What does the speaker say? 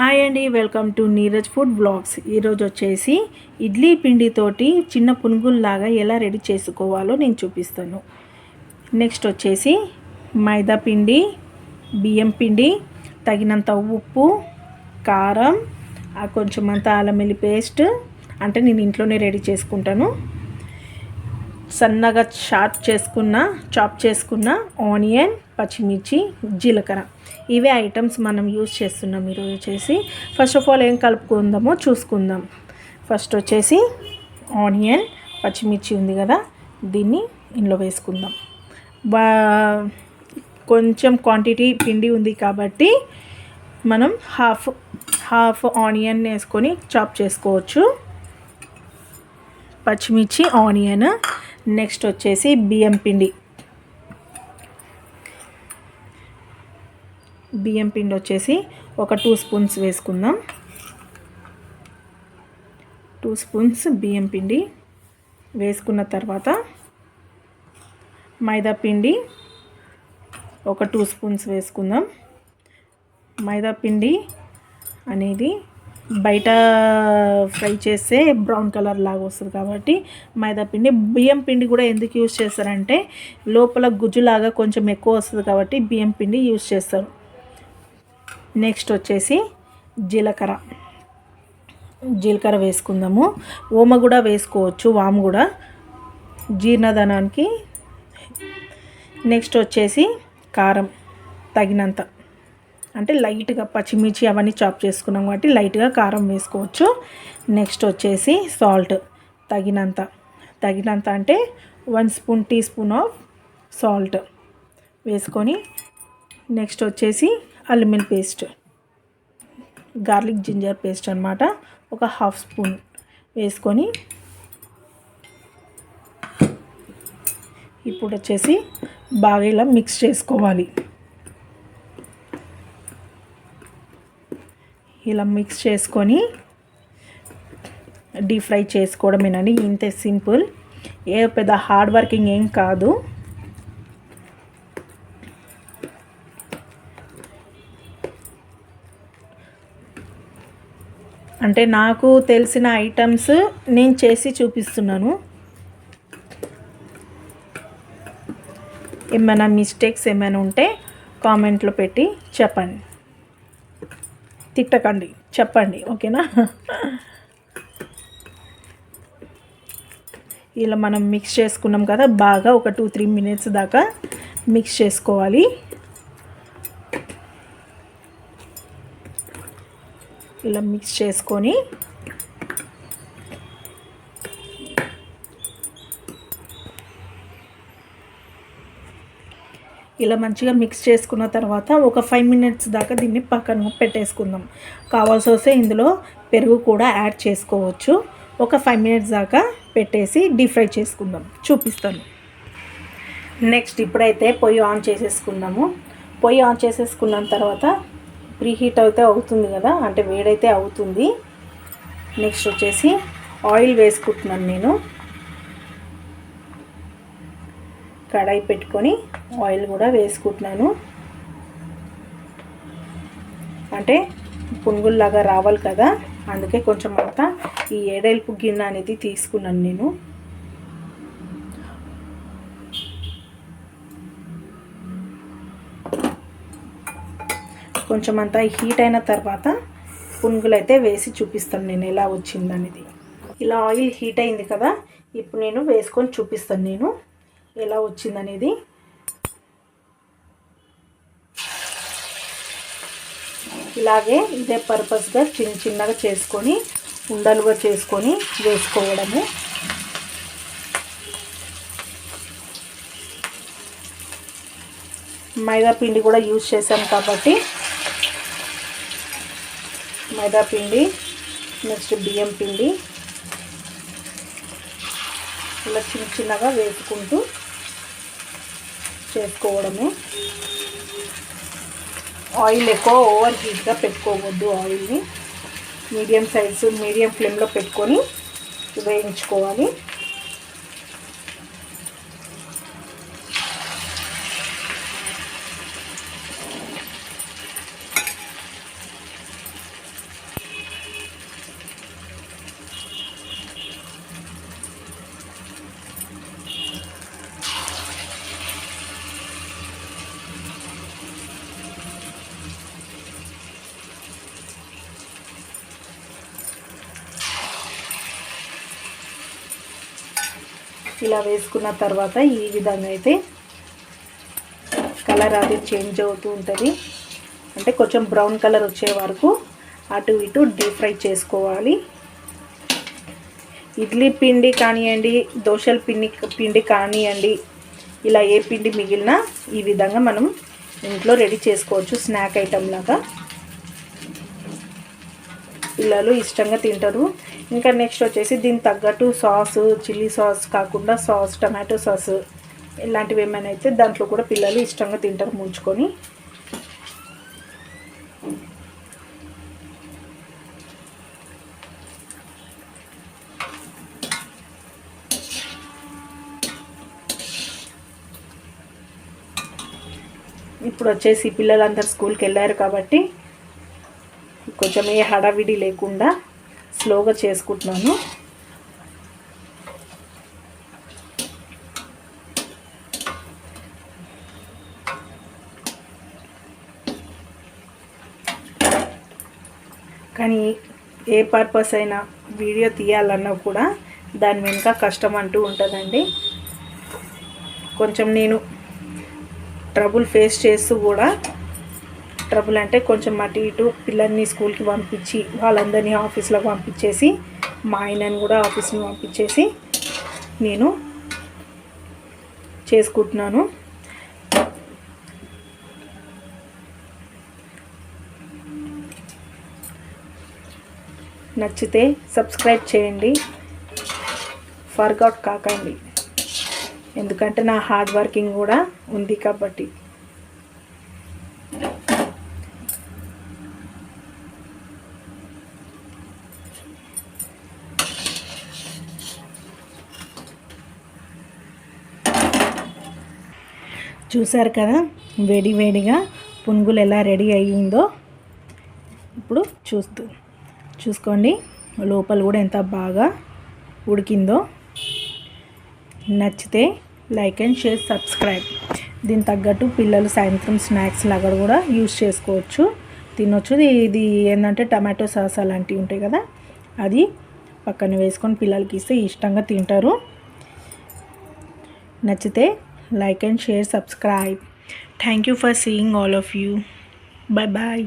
Hi అండి welcome to Neeraj food blogs ఈరోజు వచ్చేసి ఇడ్లీ పిండితోటి చిన్న పునుగుల్లాగా ఎలా రెడీ చేసుకోవాలో నేను చూపిస్తాను. నెక్స్ట్ వచ్చేసి మైదా పిండి బియ్యం పిండి తగినంత ఉప్పు కారం ఆ కొంచెం అంత అల్లం వెల్లి పేస్ట్ అంటే నేను ఇంట్లోనే రెడీ చేసుకుంటాను. సన్నగా షార్ప్ చేసుకున్న చాప్ చేసుకున్న ఆనియన్ పచ్చిమిర్చి జీలకర్ర. ఇవే ఐటమ్స్ మనం యూజ్ చేస్తున్నాం ఈరోజు వచ్చేసి. ఫస్ట్ ఆఫ్ ఆల్ ఏం కలుపుకుందామో చూసుకుందాం. ఫస్ట్ వచ్చేసి ఆనియన్ పచ్చిమిర్చి ఉంది కదా దీన్ని ఇందులో వేసుకుందాం. బా కొంచెం క్వాంటిటీ పిండి ఉంది కాబట్టి మనం హాఫ్ హాఫ్ ఆనియన్ వేసుకొని చాప్ చేసుకోవచ్చు. పచ్చిమిర్చి ఆనియన్ నెక్స్ట్ వచ్చేసి బియ్యం పిండి. బియ్యం పిండి వచ్చేసి ఒక టూ స్పూన్స్ వేసుకుందాం. టూ స్పూన్స్ బియ్యం పిండి వేసుకున్న తర్వాత మైదా పిండి ఒక టూ స్పూన్స్ వేసుకుందాం. మైదా పిండి అనేది బయట ఫ్రై చేస్తే బ్రౌన్ కలర్ లాగా వస్తుంది కాబట్టి మైదా పిండి. బియ్యం పిండి కూడా ఎందుకు యూజ్ చేస్తారంటే లోపల గుజ్జులాగా కొంచెం ఎక్కువ వస్తుంది కాబట్టి బియ్యం పిండి యూజ్ చేస్తారు. నెక్స్ట్ వచ్చేసి జీలకర్ర. జీలకర్ర వేసుకుందాము. ఓమ కూడా వేసుకోవచ్చు వాము కూడా. జీర్ణధనానికి నెక్స్ట్ వచ్చేసి కారం తగినంత. అంటే లైట్గా పచ్చిమిర్చి అవన్నీ చాప్ చేసుకున్నాం కాబట్టి లైట్గా కారం వేసుకోవచ్చు. నెక్స్ట్ వచ్చేసి సాల్ట్. తగినంత. తగినంత అంటే one spoon teaspoon of salt వేసుకొని నెక్స్ట్ వచ్చేసి అల్లిమిల్ పేస్ట్. గార్లిక్ జింజర్ పేస్ట్ అనమాట ఒక హాఫ్ స్పూన్ వేసుకొని ఇప్పుడు వచ్చేసి బాగా ఇలా మిక్స్ చేసుకోవాలి. ఇలా మిక్స్ చేసుకొని డీప్ ఫ్రై చేసుకోవడమేనండి ఇంతే సింపుల్. ఏ పెద్ద హార్డ్ వర్కింగ్ ఏం కాదు. అంటే నాకు తెలిసిన ఐటమ్స్ నేను చేసి చూపిస్తున్నాను. ఏమైనా మిస్టేక్స్ ఏమైనా ఉంటే కామెంట్లో పెట్టి చెప్పండి. తిట్టకండి. చెప్పండి ఓకేనా? ఇలా మనం మిక్స్ చేసుకున్నాం కదా బాగా ఒక టూ త్రీ మినిట్స్ దాకా మిక్స్ చేసుకోవాలి. ఇలా మిక్స్ చేసుకొని ఇలా మంచిగా మిక్స్ చేసుకున్న తర్వాత ఒక ఫైవ్ మినిట్స్ దాకా దీన్ని పక్కన పెట్టేసుకుందాం. కావాల్సి వస్తే ఇందులో పెరుగు కూడా యాడ్ చేసుకోవచ్చు. ఒక ఫైవ్ మినిట్స్ దాకా పెట్టేసి డీప్ ఫ్రై చేసుకుందాం. చూపిస్తాను. నెక్స్ట్ ఇప్పుడైతే పొయ్యి ఆన్ చేసేసుకుందాము. పొయ్యి ఆన్ చేసేసుకున్న తర్వాత ప్రీహీట్ అయితే అవుతుంది కదా అంటే వేడైతే అవుతుంది. నెక్స్ట్ వచ్చేసి ఆయిల్ వేసుకుంటున్నాను నేను. కడాయి పెట్టుకొని ఆయిల్ కూడా వేసుకుంటున్నాను. అంటే పునుగుల్లాగా రావాలి కదా అందుకే కొంచెం అంతా ఈ ఏడేల్పు గిన్నె అనేది తీసుకున్నాను నేను. కొంచెం అంతా హీట్ అయిన తర్వాత పునుగులు అయితే వేసి చూపిస్తాను నేను ఎలా వచ్చిందనేది. ఇలా ఆయిల్ హీట్ అయింది కదా ఇప్పుడు నేను వేసుకొని చూపిస్తాను నేను. ఎలా వచ్చిందనేది. ఇలాగే ఇదే పర్పస్గా చిన్న చిన్నగా చేసుకొని ఉండలుగా చేసుకొని వేసుకోవడము. మైదా పిండి కూడా యూజ్ చేశాం కాబట్టి. మైదా పిండి నెక్స్ట్ బియ్యం పిండి. ఇలా చిన్న చిన్నగా వేసుకుంటూ చేసుకోవడమే. ఆయిల్ ఎక్కువ ఓవర్ హీట్గా పెట్టుకోవద్దు ఆయిల్ని మీడియం సైజు మీడియం ఫ్లేమ్లో పెట్టుకొని వేయించుకోవాలి. ఇలా వేసుకున్న తర్వాత ఈ విధంగా అయితే కలర్ అది చేంజ్ అవుతూ ఉంటుంది. అంటే కొంచెం బ్రౌన్ కలర్ వచ్చే వరకు అటు ఇటు డీప్ ఫ్రై చేసుకోవాలి. ఇడ్లీ పిండి కానివ్వండి దోశల పిండి పిండి కానివ్వండి ఇలా ఏ పిండి మిగిలినా ఈ విధంగా మనం ఇంట్లో రెడీ చేసుకోవచ్చు స్నాక్ ఐటెం లాగా. పిల్లలు ఇష్టంగా తింటారు. ఇంకా నెక్స్ట్ వచ్చేసి దీనికి తగ్గట్టు సాస్ చిల్లీ సాస్ కాకుండా సాస్ టమాటో సాస్ ఇలాంటివి ఏమైనా అయితే దాంట్లో కూడా పిల్లలు ఇష్టంగా తింటారు ముంచుకొని. ఇప్పుడు వచ్చేసి పిల్లలందరూ స్కూల్కి వెళ్ళారు కాబట్టి కొంచెం ఏ హడావిడి లేకుండా స్లోగా చేసుకుంటున్నాను. కానీ ఏ పర్పస్ అయినా వీడియో తీయాలన్నా కూడా దాని వెనుక కష్టం అంటూ ఉంటుందండి. కొంచెం నేను ట్రబుల్ ఫేస్ చేస్తూ కూడా ట్రబుల్ అంటే కొంచెం అటు ఇటు పిల్లల్ని స్కూల్కి పంపించి వాళ్ళందరినీ ఆఫీస్లోకి పంపించేసి మా ఆయనని కూడా ఆఫీస్ని పంపించేసి నేను చేసుకుంటున్నాను. నచ్చితే సబ్స్క్రైబ్ చేయండి. ఫర్గౌట్ కాకండి. ఎందుకంటే నా హార్డ్ వర్కింగ్ కూడా ఉంది కాబట్టి. చూసారు కదా వేడి వేడిగా పునుగులు ఎలా రెడీ అయ్యిందో. ఇప్పుడు చూస్తూ చూసుకోండి లోపల కూడా ఎంత బాగా ఉడికిందో. నచ్చితే లైక్ అండ్ షేర్ సబ్స్క్రైబ్. దీని తగ్గట్టు పిల్లలు సాయంత్రం స్నాక్స్ లాగా కూడా యూస్ చేసుకోవచ్చు. తినొచ్చు. ఇది ఏంటంటే టమాటో సాస్ అలాంటివి ఉంటాయి కదా. అది పక్కన వేసుకొని పిల్లలకి ఇస్తే ఇష్టంగా తింటారు. నచ్చితే like and share subscribe. Thank you for seeing all of you bye bye